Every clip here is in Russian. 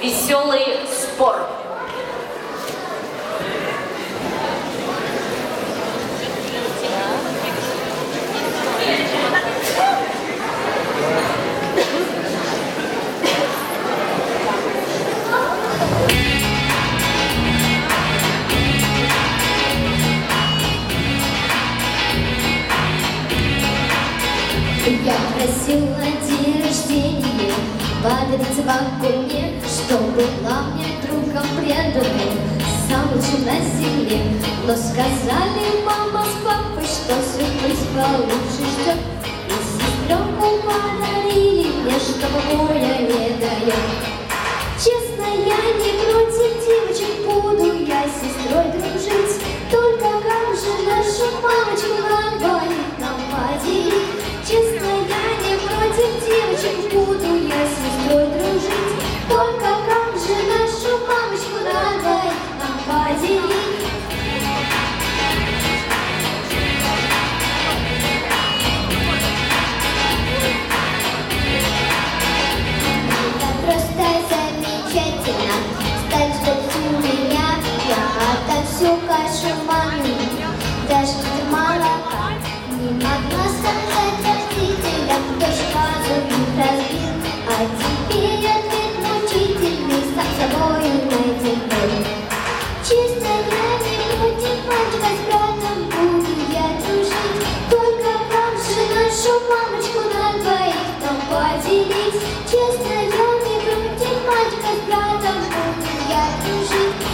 Веселый спор. Рождения Подарить вакууме Что была мне другом преданным Сам лучшим на земле. Но сказали мама с папой Что сюрприз получше ждет. И сестренку подарили мне Что кашу маме Даже молока Не могла сказать родителям Дождь вазу их разбил А теперь ответ мучительный Сам собой боль. Честно, я не против мальчика с братом Буду я дружить. Только как же нашу мамочку на двоих поделить Честно, я не против мальчика с братом Буду я дружить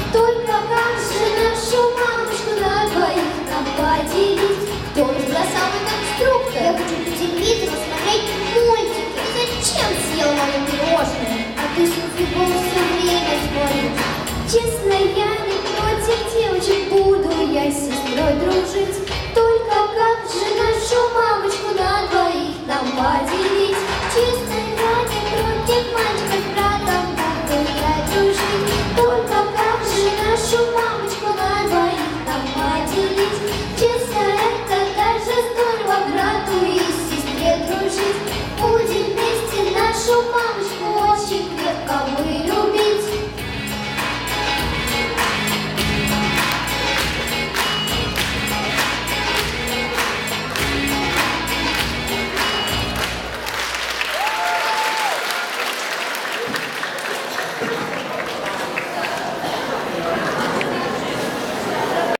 Честно, я не против девочек буду я с сестрой дружить. Только как же нашу мамочку на двоих нам поделить? Честно, я не против мальчиков, братом буду я дружить. Только как же нашу мамочку